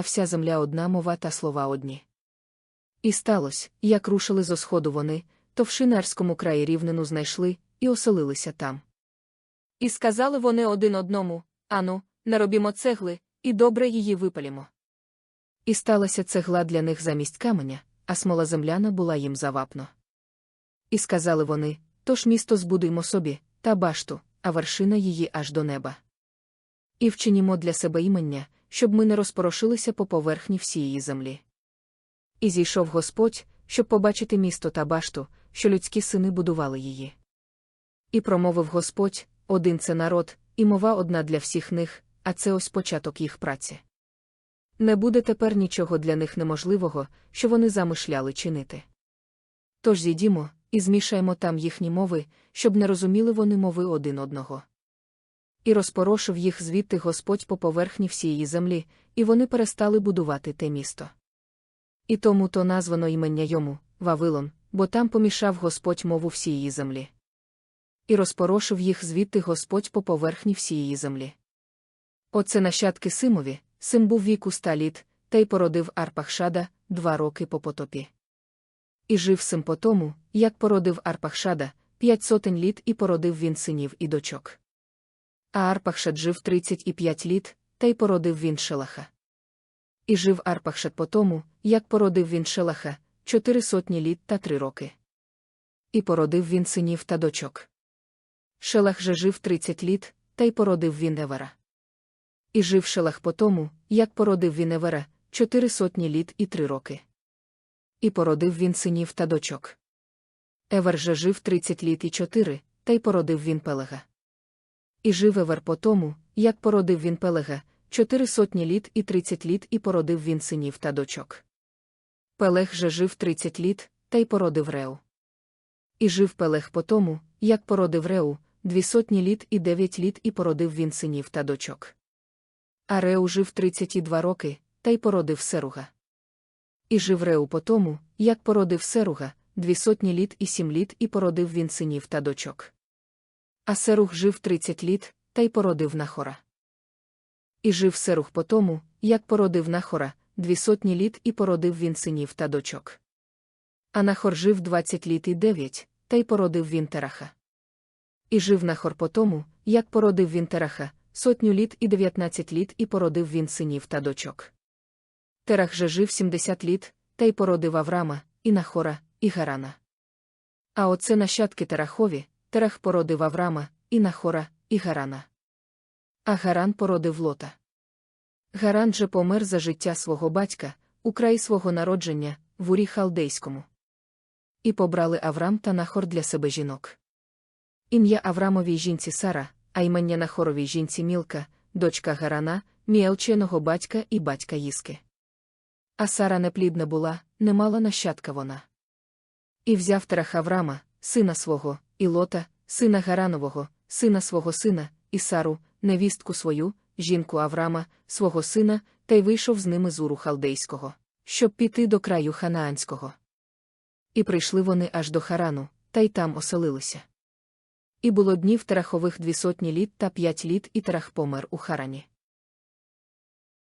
вся земля одна мова та слова одні. І сталося, як рушили зо сходу вони, то в Шинарському краї рівнину знайшли і оселилися там. І сказали вони один одному Ану, наробімо цегли, і добре її випалімо. І сталася цегла для них замість каменя, а смола земляна була їм завапно. І сказали вони Тож місто збудуймо собі, та башту, а вершина її аж до неба. І вчинімо для себе імення, щоб ми не розпорошилися по поверхні всієї землі. І зійшов Господь, щоб побачити місто та башту, що людські сини будували її. І промовив Господь один це народ, і мова одна для всіх них, а це ось початок їх праці. Не буде тепер нічого для них неможливого, що вони замишляли чинити. Тож зійдімо, і змішаємо там їхні мови, щоб не розуміли вони мови один одного. І розпорошив їх звідти Господь по поверхні всієї землі, і вони перестали будувати те місто. І тому то названо імення йому Вавилон, бо там помішав Господь мову всієї землі. І розпорошив їх звідти Господь по поверхні всієї землі. Оце нащадки Симові, Сим був віку ста літ, та й породив Арпахшада два роки по потопі. І жив сим по тому, як породив Арпахшада, п'ять сотень літ і породив він синів і дочок. А Арпахшад жив тридцять і п'ять літ, та й породив він Шелаха. І жив Арпахшад по тому, як породив він Шелаха, чотири сотні літ та три роки. І породив він синів та дочок. Шелах же жив тридцять літ, та й породив він Евера. І жив Шелах по тому, як породив він Евера, чотири сотні літ і три роки. І породив він синів та дочок. Евер же жив тридцять літ і чотири, та й породив він Пелега. І жив Евер по тому, як породив він Пелега, чотири сотні літ і тридцять літ і породив він синів та дочок. Пелег же жив тридцять літ, та й породив Реу. І жив Пелег по тому, як породив Реу, дві сотні літ і дев'ять літ і породив він синів та дочок. А Реу жив тридцять два роки, та й породив Серуга. І жив Реу по тому, як породив Серуга, дві сотні літ і сім літ і породив він синів та дочок. А Серуг жив тридцять літ, та й породив Нахора. І жив Серуг по тому, як породив Нахора, дві сотні літ і породив він синів та дочок. А Нахор жив двадцять літ і дев'ять, та й породив він Тераха. І жив Нахор по тому, як породив він Тераха, сотню літ і дев'ятнадцять літ і породив він синів та дочок. Терах же жив сімдесят літ, та й породив Аврама, і Нахора, і Гарана. А оце нащадки Терахові, Терах породив Аврама, і Нахора, і Гарана. А Гаран породив Лота. Гаран же помер за життя свого батька, у краї свого народження, в урі халдейському. І побрали Аврам та Нахор для себе жінок. Ім'я Аврамовій жінці Сара, а імення Нахоровій жінці Мілка, дочка Гарана, міелченого батька і батька Їски. А Сара неплідна була, не мала нащадка вона. І взяв Терах Аврама, сина свого, і Лота, сина Гаранового, сина свого сина, і Сару, невістку свою, жінку Аврама, свого сина, та й вийшов з ними з уру халдейського, щоб піти до краю ханаанського. І прийшли вони аж до Харану, та й там оселилися. І було днів Терахових дві сотні літ та п'ять літ, і Терах помер у Харані.